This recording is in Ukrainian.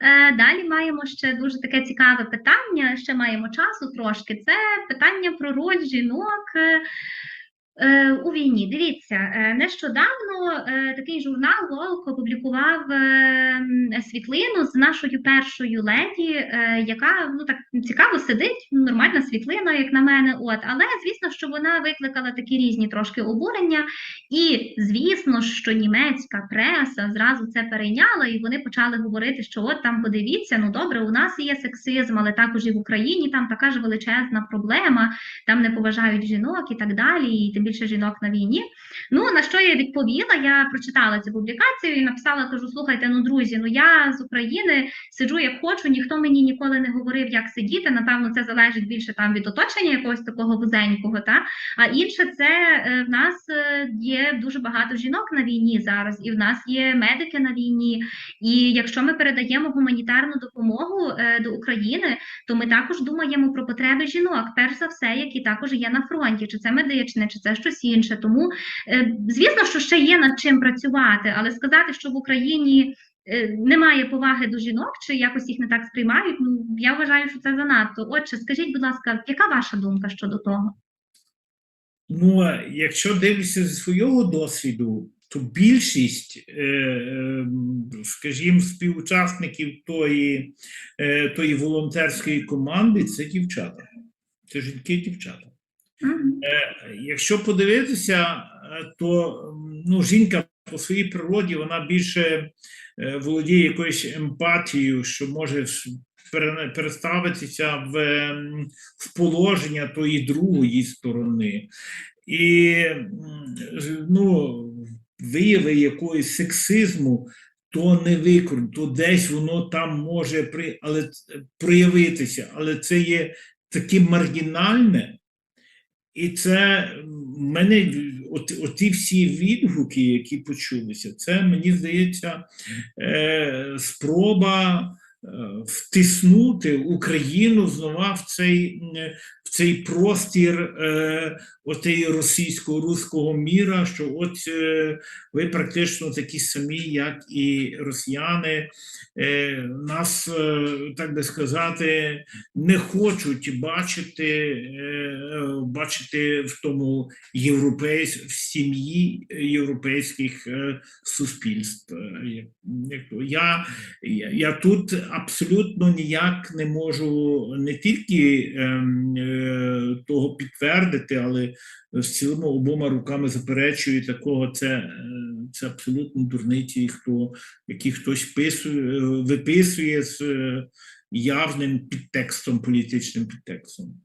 Е, Далі маємо ще дуже таке цікаве питання. Ще маємо часу трошки. Це питання про роль жінок. Е, У війні дивіться, е, нещодавно е, такий журнал Волк опублікував світлину з нашою першою леді, яка ну так цікаво сидить, ну, нормальна світлина, як на мене. От, але звісно, що вона викликала такі різні трошки обурення. І звісно, що німецька преса зразу це перейняла, і вони почали говорити, що от там подивіться, ну добре, у нас є сексизм, але також і в Україні там така ж величезна проблема, там не поважають жінок і так далі, і тим більше жінок на війні. Ну на що я відповіла? Я прочитала цю публікацію і написала: кажу: слухайте, ну друзі, ну я з України сиджу як хочу, ніхто мені ніколи не говорив, як сидіти. Напевно, це залежить більше там від оточення якогось такого вузенького, та а інше це е, в нас е, є дуже багато жінок на війні зараз, і в нас є медики на війні. І якщо ми передаємо гуманітарну допомогу е, до України, то ми також думаємо про потреби жінок, перш за все, які також є на фронті, чи це медичне, чи це щось інше. Тому е, звісно, що ще є над чим працювати, але сказати, що в Україні. е, Немає поваги до жінок, чи якось їх не так сприймають. Ну я вважаю, що це занадто. Отже, скажіть, будь ласка, яка ваша думка щодо того? Ну, якщо дивишся зі свого досвіду, то більшість, е, е, скажімо, співучасників тої, е, тої волонтерської команди це дівчата. Це жінки Якщо подивитися, е, то ну, жінка по своїй природі вона більше е, володіє якоюсь емпатією, що може переставитися в, в положення тої другої сторони. І ну, вияви якоїсь сексизму. То не викрут, то десь воно там може при, але, проявитися, але це є таке маргінальне, і це мене от, оті всі відгуки, які почулися, це мені здається е, спроба втиснути Україну знову в цей, в цей простір е, отей російсько-руського міра, що от е, ви практично такі самі, як і росіяни. Е, нас, е, так би сказати, не хочуть бачити, е, бачити в тому європейсь, в сім'ї європейських е, суспільств. Е, я, я тут абсолютно ніяк не можу не тільки ем, е, того підтвердити, але в цілому обома руками заперечую такого. Це, е, це абсолютно дурниці, хто які хтось писує, е, виписує з явним підтекстом, політичним підтекстом.